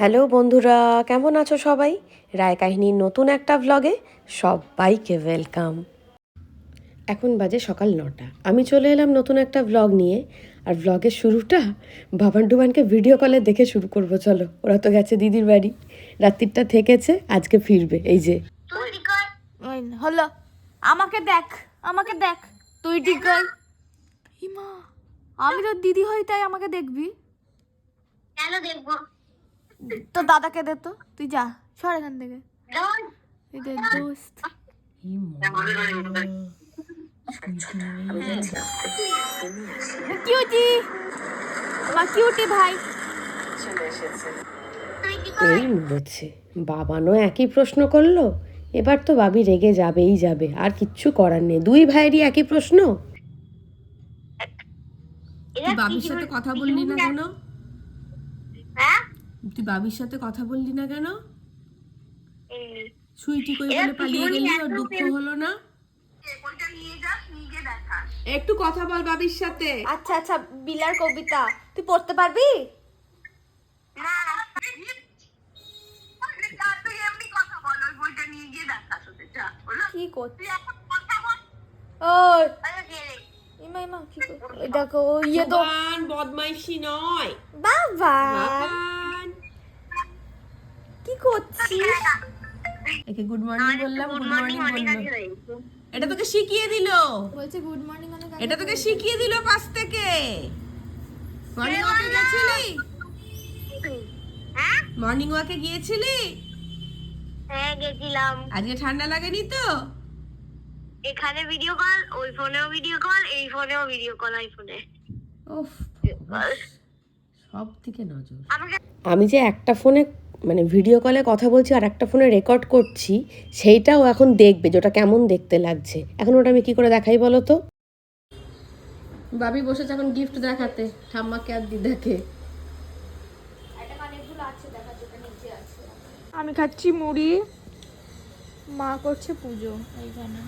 Hello বন্ধুরা কেমন আছো সবাই? রায় কাহিনীর নতুন একটা ভ্লগে সবাইকে ওয়েলকাম এখন বাজে সকাল নটা। আমি চলে এলাম নতুন একটা ভ্লগ নিয়ে। আর ভ্লগের শুরুটা বাবান ডুবানকে ভিডিও কলে দেখে শুরু করব চলো। ওরা তো গেছে দিদির বাড়ি। রাত্রিটা থেকেছে আজকে ফিরবে এই যে। ওই না, হলো। আমাকে দেখ আমাকে দেখ। তুই ঠিক আমি তো দিদি হই তাই আমাকে দেখবি। কেন দেখব? তো দাদাকে দে তো তুই যা সর এখান থেকে। যেমন এই দে দোস্ত। কিউটি মা কিউটি ভাই। এই মুড়োচ্ছে বাবানও একই প্রশ্ন করল? এবার তো বাবি রেগে যাবেই যাবে আর কিচ্ছু করার নেই। দুই ভাইয়েরই একই প্রশ্ন? বাবির সাথে কথা বললি না কেন? হ্যাঁ? তুই বাবির সাথে কথা বললি না কেন? সুইটি কই বলে পালিয়ে গেলি? ওর দুঃখ হলো না? একটু কথা বল বাবির সাথে। আচ্ছা আচ্ছা বিলার কবিতা। তুই পড়তে পারবি? কি করছিস ওই। ইমা ইমা কি দেখো ইয়ে তো বদমাইশি নয়। বাবা। করছিস? একে গুড মর্নিং বললাম গুড মর্নিং হয়েছে। এটা তোকে শিখিয়ে দিল। বলছে গুড মর্নিং অনেক এটা তোকে শিখিয়ে দিল পাশ থেকে। মর্নিং ওয়াকে গেছিলি হ্যাঁ? মর্নিং ওয়াকে গিয়েছিলি? হ্যাঁ গেছিলাম। আজকে ঠান্ডা লাগেনি তো? এখানে ভিডিও কল ওই ফোনেও ভিডিও কল এই ফোনেও ভিডিও কল আইফোনে ওফ সব থেকে নজর। আমি যে একটা ফোনে মানে ভিডিও কলে কথা বলছি আর একটা ফোনে রেকর্ড করছি সেইটাও এখন দেখবে যে ওটা কেমন দেখতে লাগছে। এখন ওটা আমি কি করে দেখাই বলো তো? বাবি বসেছে এখন গিফট দেখাতে ঠাম্মাকে আর দিদাকে। আমি খাচ্ছি মুড়ি। মা করছে পুজো এইখানে।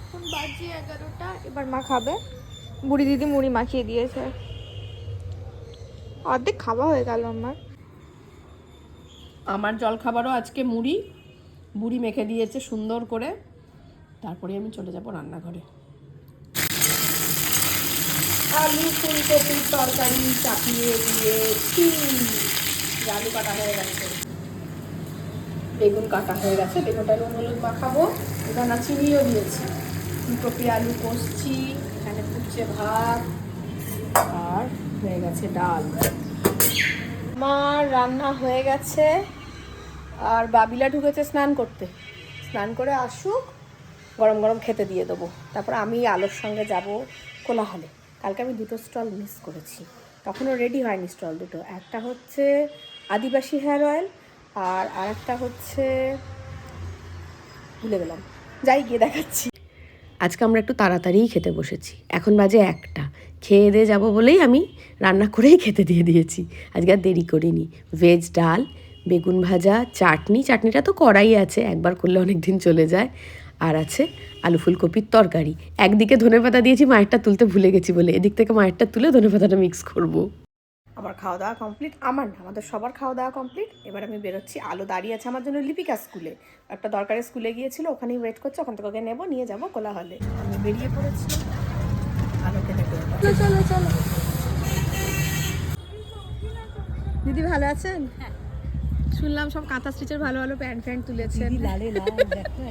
এখন বাজে এগারোটা এবার মা খাবে। বুড়ি দিদি মুড়ি মাখিয়ে দিয়েছে। অর্ধেক খাওয়া হয়ে গেল আমার। আমার জলখাবারও আজকে মুড়ি। বুড়ি মেখে দিয়েছে সুন্দর করে। তারপরে আমি চলে যাব রান্নাঘরে। আলু ফুলকপির তরকারি চাপিয়ে দিয়েছি আলু কাটা হয়ে গেছে। বেগুন কাটা হয়ে গেছে, বেগুনটা নুন হলুদ মাখাবো। এখানে চিনিও দিয়েছি। ফুলকপি, আলু কষছি, এখানে ফুটছে ভাত, আর হয়ে গেছে ডাল। আমার রান্না হয়ে গেছে। আর বাবিলা ঢুকেছে স্নান করতে। স্নান করে আসুক, গরম গরম খেতে দিয়ে দেবো। তারপর আমি আলোর সঙ্গে যাব কোলাহলে। কালকে আমি দুটো স্টল মিস করেছি। তখনও রেডি হয়নি স্টল দুটো। একটা হচ্ছে আদিবাসী হেয়ার অয়েল আর আরেকটা হচ্ছে ভুলে গেলাম। যাই গিয়ে দেখাচ্ছি। আজকে আমরা একটু তাড়াতাড়িই খেতে বসেছি। এখন বাজে একটা। খেয়ে দিয়ে যাব বলেই আমি রান্না করেই খেতে দিয়ে দিয়েছি। আজকে আর দেরি করিনি। ভেজ ডাল বেগুন ভাজা চাটনি চাটনিটা তো করাই আছে একবার করলে অনেক দিন চলে যায়। আর আছে আলু ফুলকপির তরকারি। একদিকে ধনেপাতা দিয়েছি মায়েরটা তুলতে ভুলে গেছি বলে। এদিক থেকে মায়েরটা তুলে ধনেপাতাটা মিক্স করব। আমার খাওয়া দাওয়া কমপ্লিট আমার না আমাদের সবার খাওয়া দাওয়া কমপ্লিট এবার আমি বেরোচ্ছি আলো দাঁড়িয়ে আছে আমার জন্য লিপিকা স্কুলে। একটা দরকারি স্কুলে গিয়েছিল ওখানেই ওয়েট করছে ওখান থেকে ওকে নেব নিয়ে যাব কোলাহলে। আমি বেরিয়ে পড়েছি আলোকে চলো চলো দিদি ভালো আছেন? শুনলাম সব কাঁথা স্টিচের ভালো ভালো প্যান্ট ফ্যান্ট তুলেছেন।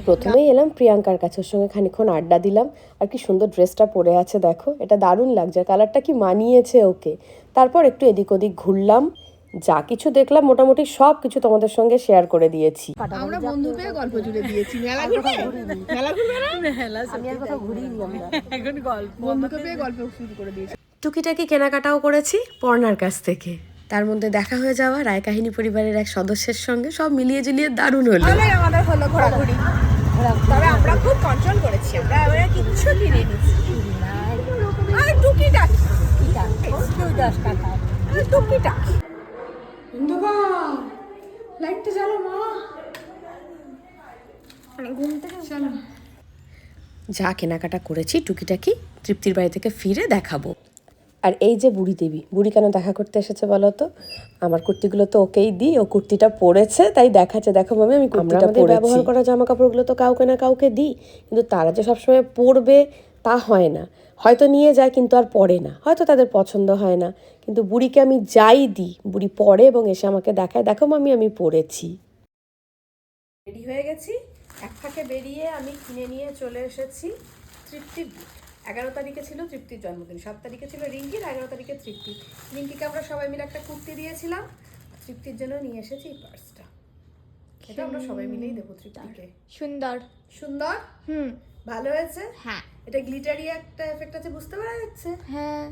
প্রথমেই এলাম প্রিয়াঙ্কার কাছে ওর সঙ্গে খানিক্ষণ আড্ডা দিলাম। আর কি সুন্দর ড্রেসটা পরে আছে দেখো। এটা দারুণ লাগছে কালারটা কি মানিয়েছে ওকে। তারপর একটু এদিক ওদিক ঘুরলাম। যা কিছু দেখলাম মোটামুটি সব কিছু তোমাদের সঙ্গে শেয়ার করে দিয়েছি। আমরা বন্ধু পেয়ে গল্প জুড়ে দিয়েছি। মেলা ঘুরবে? মেলা ঘুরবে না? এখন গল্প। বন্ধুকে পেয়ে গল্প শুরু করে দিয়েছি। টুকিটাকি কেনাকাটাও করেছি পর্নার কাছ থেকে। তার মধ্যে দেখা হয়ে যাওয়া রায় কাহিনী পরিবারের এক সদস্যের সঙ্গে সব মিলিয়ে ঝুলিয়ে দারুণ হলো। আমাদের হলো ঘোরাঘুরি। তবে আমরা খুব কন্ট্রোল করেছি আমরা আমরা কিচ্ছু আর টুকিটাকি। আর টুকিটাকি। অন্ধকার লাইটটা জ্বালো মা। ঘুম থেকে চলো যা কেনাকাটা করেছি টুকিটাকি তৃপ্তির বাড়ি থেকে ফিরে দেখাবো। আর এই যে বুড়ি দেবী বুড়ি কেন দেখা করতে এসেছে বলো তো? আমার কুর্তিগুলো তো ওকেই দিই ও কুর্তিটা পরেছে তাই দেখাচ্ছে। দেখো মামি আমি কুর্তিটা পরে ব্যবহার করা জামা কাপড়গুলো তো কাউকে না কাউকে দিই কিন্তু তারা যে সবসময় পরবে তা হয় না। হয়তো নিয়ে যায় কিন্তু আর পরে না। হয়তো তাদের পছন্দ হয় না। কিন্তু বুড়িকে আমি যাই দিই বুড়ি পরে এবং এসে আমাকে দেখায় দেখো মামি আমি পরেছি। রেডি হয়ে গেছি এক ফাঁকে বেরিয়ে আমি কিনে নিয়ে চলে এসেছি তৃপ্তির বুট এগারো তারিখে ছিল তৃপ্তির জন্মদিন সাত তারিখে ছিল রিঙ্কির এগারো তারিখে তৃপ্তি। রিঙ্কিকে আমরা সবাই মিলে একটা কুর্তি দিয়েছিলাম। তৃপ্তির জন্য নিয়ে এসেছি এই পার্সটা। এটা আমরা সবাই মিলেই দেবো তৃপ্তিকে। সুন্দর। সুন্দর। হুম। ভালো হয়েছে? হ্যাঁ। এটা গ্লিটারি একটা এফেক্ট আছে বুঝতে পারা যাচ্ছে? হ্যাঁ।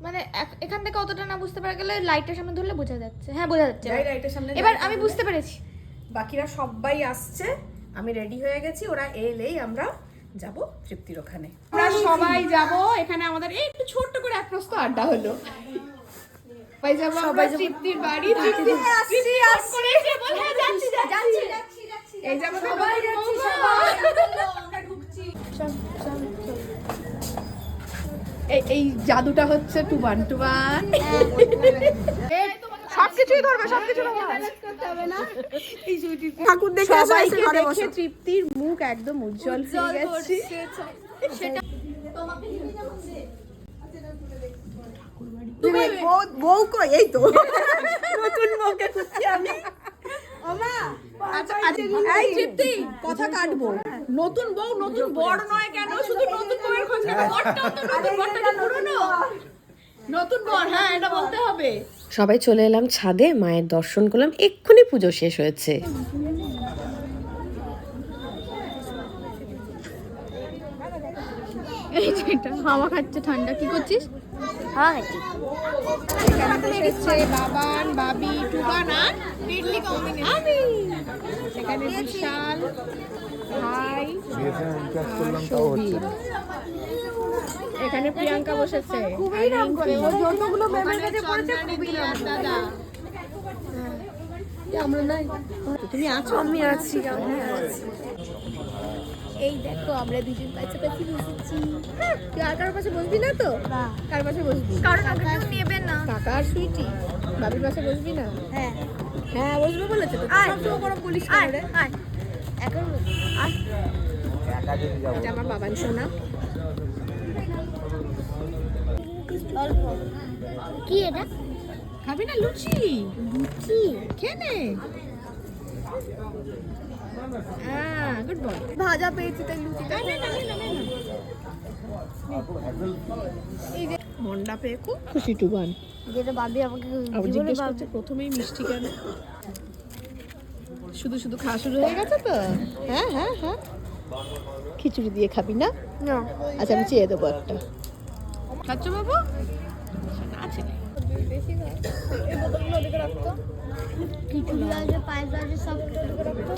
মানে এখান থেকে অতটা না বুঝতে পারা গেলে লাইটের সামনে ধরলে বোঝা যাচ্ছে। হ্যাঁ বোঝা যাচ্ছে। যাই রাইটের সামনে এবার আমি বুঝতে পেরেছি। বাকিরা সবাই আসছে আমি রেডি হয়ে গেছি ওরা এলেই আমরা যাব তৃপ্তির ওখানে। আমরা সবাই যাব এখানে আমাদের এই একটু ছোট্ট করে এক প্রস্ত আড্ডা হলো। সবাই যাব আমরা তৃপ্তির বাড়ি তৃপ্তি ফোন করেছে, বলে, "হ্যাঁ, যাচ্ছি, যাচ্ছি।" এই যাব সবাই যাচ্ছি এই এই জাদুটা হচ্ছে টুবান টুবান। সবকিছুই ধরবে সবকিছু ঠাকুর দেখে সবাইকে দেখে তৃপ্তির মুখ একদম উজ্জ্বল হয়ে গেছে। তুমি বউ বউ কই? এই তো। নতুন বউকে খুঁজছি আমি। আচ্ছা আচ্ছা, এই তৃপ্তি কথা কাটবো। নতুন বউ নতুন বর নয় কেন? শুধু নতুন বউয়ের খোঁজ কেন? বরটাও তো নতুন বরটা কি পুরনো। নতুন বর হ্যাঁ এটা বলতে হবে। সবাই চলে এলাম ছাদে মায়ের দর্শন করলাম এক্ষুনি পুজো শেষ হয়েছে। এই হাওয়া খাচ্ছে ঠান্ডা কি করছিস? হ্যাঁ বাবান বাবি টুবান আর ইডলি কম্বিনেশন আমি। এখানে বিশাল ভাই আর সৌভিক। এখানে প্রিয়াঙ্কা বসেছে। খুবই রাম করে। ও যতগুলো মেমের কাছে পড়েছে খুবই রাম দাদা আমরা নাই। তুমি আছো? আমি আছি এই দেখো আমরা দুজন কাছাকাছি বসেছি। তুই আর কারোর পাশে বসবি না তো? কার পাশে বসবি? কারণ আমাকে নেবে না। কাকা আর সুইটি? বাবির পাশে বসবি না? হ্যাঁ। হ্যাঁ বসবে বলেছে তো। আয়। এখন আয়। এটা আমার বাবান সোনা। কি এটা? খাবি না লুচি? লুচি? খেয়ে নে। হ্যাঁ গুড বয় ভাজা পেয়েছি তাই লুচিটা। মন্ডা পেয়ে খুব খুশি টুবান যেটা ভাবি আমাকে আবার জিজ্ঞেস করছে প্রথমেই মিষ্টি কেন? শুধু শুধু খাওয়া শুরু হয়ে গেছে তো? হ্যাঁ হ্যাঁ হ্যাঁ। খিচুড়ি দিয়ে খাবি না? না। আচ্ছা আমি চেয়ে দেবো একটা। খাচ্ছ বাবু? আছে বেশি না এই বোতলগুলো ওদিকে রাখতো খিচুড়ি আছে পায়েস সব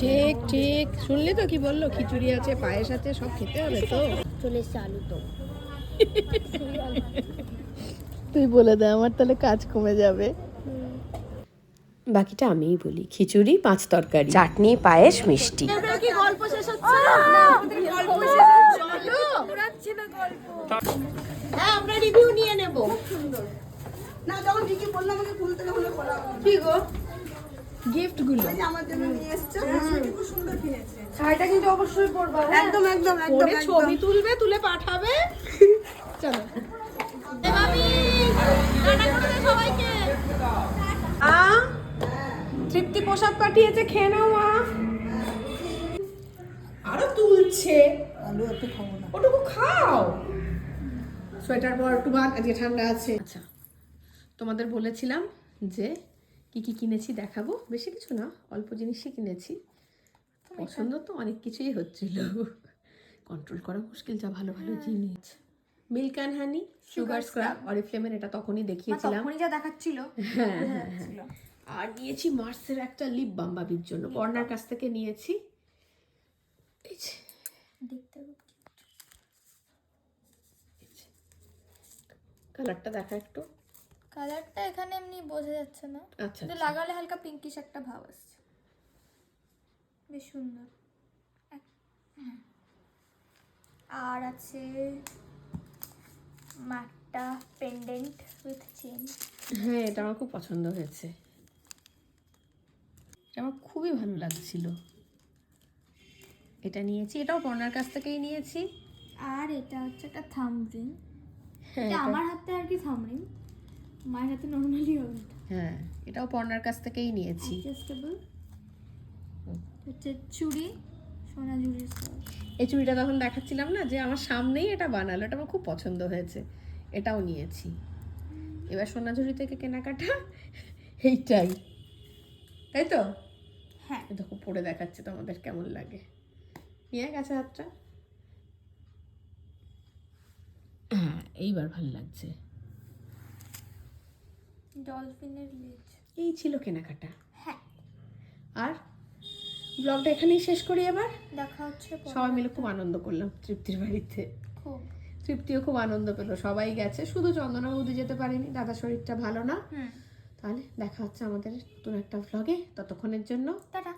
ঠিক ঠিক। শুনলি তো কি বলল? খিচুড়ি আছে পায়েস আছে সব খেতে হবে তো। চলে এসছে আলু তো। তুই বলে দে আমার তাহলে কাজ কমে যাবে। বাকিটা আমিই বলি খিচুড়ি পাঁচ তরকারি। চাটনি পায়েস মিষ্টি। কি গল্প শেষ হচ্ছে? না আমাদের গল্প শেষ হচ্ছে পুরাচ্ছে না গল্প। আমরা রিভিউ নিয়ে নেব। না যখন ঠিকই বললাম আমাকে খুলতে তখন বলা কি গো? গিফটগুলো আমার জন্য নিয়ে এসছো। খুব সুন্দর কিনেছে। শাড়িটা কিন্তু অবশ্যই পরবা একদম একদম একদম একদম ছবি তুলবে তুলে পাঠাবে। চলো। তৃপ্তি প্রসাদ পাঠিয়েছে খেয়ে নাও মা। আরও তুলছে। আলু একটু খাব না। ওটুকু খাও। সোয়েটার পর একটু ভাত আজকে ঠান্ডা আছে। আচ্ছা। তোমাদের বলেছিলাম যে কি কি কিনেছি দেখাবো। বেশি কিছু না অল্প জিনিসই কিনেছি। পছন্দ তো অনেক কিছুই হচ্ছিল। কন্ট্রোল করা মুশকিল যা ভালো ভালো জিনিস। Milk and honey sugar scrub অরিফ্লেমের এটা তখনই দেখিয়েছিলাম। তখনই যা দেখাচ্ছিল হ্যাঁ হ্যাঁ হ্যাঁ। আর নিয়েছি মার্সের একটা লিপ বাম বাবির জন্য বর্ণার কাছ থেকে নিয়েছি। দেখতে কালারটা দেখা একটু। কালারটা এখানে এমনি বোঝা যাচ্ছে না। আচ্ছা কিন্তু লাগালে হালকা পিঙ্কিশ একটা ভাব আসছে। বেশ সুন্দর। আর আছে একটা একটা পেন্ডেন্ট উইথ চেন হ্যাঁ এটা আমার খুব পছন্দ হয়েছে। এটা আমার খুবই ভালো লাগছিল। এটা নিয়েছি এটাও পর্নার কাছ থেকেই নিয়েছি। আর এটা হচ্ছে একটা থামরিং হ্যাঁ এটা আমার হাতে আর কি থামরিং মায়ের হাতে নর্মালি হবে। হ্যাঁ এটাও পর্নার কাছ থেকেই নিয়েছি। অ্যাডজাস্টেবল হচ্ছে চুড়ি। এই চুড়িটা তখন দেখাচ্ছিলাম না যে আমার সামনেই এটা বানালো এটা আমার খুব পছন্দ হয়েছে। এটাও নিয়েছি। এবার সোনাঝুরি থেকে কেনাকাটা এইটাই। তাই তো? হ্যাঁ। দেখো পরে দেখাচ্ছে তোমাদের কেমন লাগে। নিয়ে গেছে হাতটা। হ্যাঁ এইবার ভালো লাগছে। ডলফিনের লেজ। এই ছিল কেনাকাটা। হ্যাঁ। আর ব্লগটা এখানেই শেষ করি এবার। দেখা হচ্ছে সবাই মিলে খুব আনন্দ করলাম তৃপ্তির বাড়িতে। খুব। তৃপ্তিও খুব আনন্দ পেল সবাই গেছে। শুধু চন্দনা বৌদি যেতে পারেনি দাদা শরীরটা ভালো না। তাহলে দেখা হচ্ছে আমাদের নতুন একটা ভ্লগে ততক্ষণের জন্য টাটা।